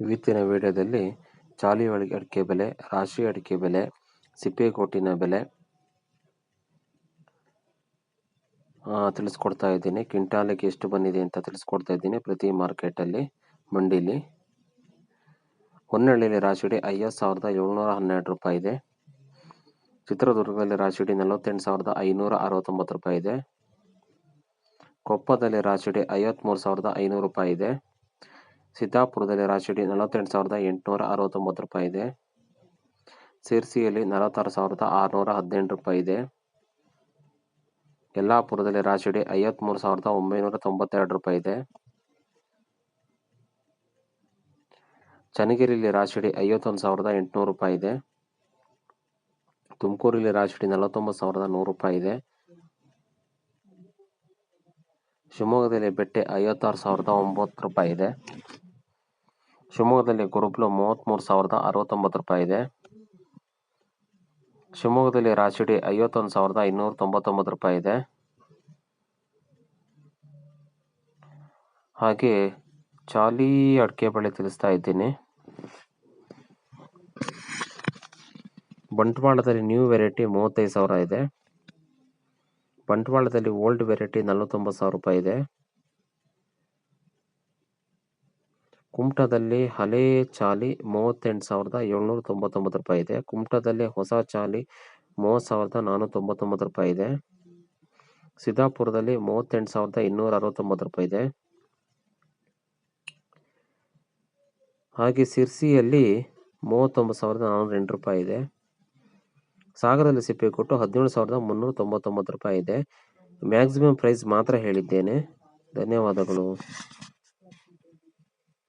ಇವತ್ತಿನ ವಿಡಿಯೋದಲ್ಲಿ ಚಾಲಿ ಅಡಿಕೆ ಬೆಲೆ, ರಾಶಿ ಅಡಿಕೆ ಬೆಲೆ, ಸಿಪ್ಪೆಕೋಟಿನ ಬೆಲೆ ತಿಳಿಸ್ಕೊಡ್ತಾ ಇದ್ದೀನಿ. ಕ್ವಿಂಟಾಲಿಗೆ ಎಷ್ಟು ಬಂದಿದೆ ಅಂತ ತಿಳಿಸ್ಕೊಡ್ತಾ ಇದ್ದೀನಿ ಪ್ರತಿ ಮಾರ್ಕೆಟಲ್ಲಿ, ಮಂಡಿಲಿ. ಹೊನ್ನಳ್ಳಿಯಲ್ಲಿ ರಾಶಿಡಿ ಐವತ್ತು ಸಾವಿರದ ಏಳ್ನೂರ ಹನ್ನೆರಡು ರೂಪಾಯಿ ಇದೆ. ಚಿತ್ರದುರ್ಗದಲ್ಲಿ ರಾಶಿಡಿ ನಲವತ್ತೆಂಟು ಸಾವಿರದ ಐನೂರ ಅರವತ್ತೊಂಬತ್ತು ರೂಪಾಯಿ ಇದೆ. ಕೊಪ್ಪದಲ್ಲಿ ರಾಶಿಡಿ ಐವತ್ತ್ಮೂರು ಸಾವಿರದ ಐನೂರು ರೂಪಾಯಿ ಇದೆ. ಸಿದ್ದಾಪುರದಲ್ಲಿ ರಾಶಿಡಿ ನಲವತ್ತೆಂಟು ಸಾವಿರದ ಎಂಟುನೂರ ಅರವತ್ತೊಂಬತ್ತು ರೂಪಾಯಿ ಇದೆ. ಸಿರ್ಸಿಯಲ್ಲಿ ನಲವತ್ತಾರು ಸಾವಿರದ ಆರುನೂರ ಹದಿನೆಂಟು ರೂಪಾಯಿ ಇದೆ. ಯಲ್ಲಾಪುರದಲ್ಲಿ ರಾಶಿಡಿ ಐವತ್ತ್ಮೂರು ಸಾವಿರದ ಒಂಬೈನೂರ ತೊಂಬತ್ತೆರಡು ರೂಪಾಯಿ ಇದೆ. ಚನ್ನಗಿರಿಯಲ್ಲಿ ರಾಶಿಡಿ ಐವತ್ತೊಂದು ಸಾವಿರದ ಎಂಟುನೂರು ರೂಪಾಯಿ ಇದೆ. ತುಮಕೂರಲ್ಲಿ ರಾಶಿಡಿ ನಲವತ್ತೊಂಬತ್ತು ಸಾವಿರದ ನೂರು ರೂಪಾಯಿ ಇದೆ. ಶಿವಮೊಗ್ಗದಲ್ಲಿ ಬೆಟ್ಟೆ ಐವತ್ತಾರು ಸಾವಿರದ ಒಂಬತ್ತು ರೂಪಾಯಿ ಇದೆ. ಶಿವಮೊಗ್ಗದಲ್ಲಿ ಗುರುಬ್ಲು ಮೂವತ್ತ್ಮೂರು ಸಾವಿರದ ಅರವತ್ತೊಂಬತ್ತು ರೂಪಾಯಿ ಇದೆ. ಶಿವಮೊಗ್ಗದಲ್ಲಿ ರಾಶಿಡಿ ಐವತ್ತೊಂದು ಸಾವಿರದ ಇನ್ನೂರ ತೊಂಬತ್ತೊಂಬತ್ತು ರೂಪಾಯಿ ಇದೆ. ಹಾಗೆ ಚಾಲಿ ಅಡಿಕೆ ಬೆಳೆ ತಿಳಿಸ್ತಾ ಇದ್ದೀನಿ. ಬಂಟ್ವಾಳದಲ್ಲಿ ನ್ಯೂ ವೆರೈಟಿ ಮೂವತ್ತೈದು ಸಾವಿರ ಇದೆ. ಬಂಟ್ವಾಳದಲ್ಲಿ ಓಲ್ಡ್ ವೆರೈಟಿ ನಲವತ್ತೊಂಬತ್ತು ಸಾವಿರ ರೂಪಾಯಿ ಇದೆ. ಕುಮಟಾದಲ್ಲಿ ಹಳೆ ಚಾಲಿ ಮೂವತ್ತೆಂಟು ಸಾವಿರದ ಏಳ್ನೂರ ತೊಂಬತ್ತೊಂಬತ್ತು ರೂಪಾಯಿ ಇದೆ. ಕುಮಟದಲ್ಲಿ ಹೊಸ ಚಾಲಿ ಮೂವತ್ತು ಸಾವಿರದ ನಾನ್ನೂರ ತೊಂಬತ್ತೊಂಬತ್ತು ರೂಪಾಯಿ ಇದೆ. ಸಿದ್ದಾಪುರದಲ್ಲಿ ಮೂವತ್ತೆಂಟು ಸಾವಿರದ ಇನ್ನೂರ ಅರವತ್ತೊಂಬತ್ತು ರೂಪಾಯಿ ಇದೆ. ಹಾಗೆ ಸಿರ್ಸಿಯಲ್ಲಿ ಮೂವತ್ತೊಂಬತ್ತು ಸಾವಿರದ ನಾನ್ನೂರ ಎಂಟು ರೂಪಾಯಿ ಇದೆ. ಸಾಗರದಲ್ಲಿ ಸಿಪ್ಪೆ ಕೊಟ್ಟು ಹದಿನೇಳು ಸಾವಿರದ ಮುನ್ನೂರ ತೊಂಬತ್ತೊಂಬತ್ತು ರೂಪಾಯಿ ಇದೆ. ಮ್ಯಾಕ್ಸಿಮಮ್ ಪ್ರೈಸ್ ಮಾತ್ರ ಹೇಳಿದ್ದೇನೆ. ಧನ್ಯವಾದಗಳು.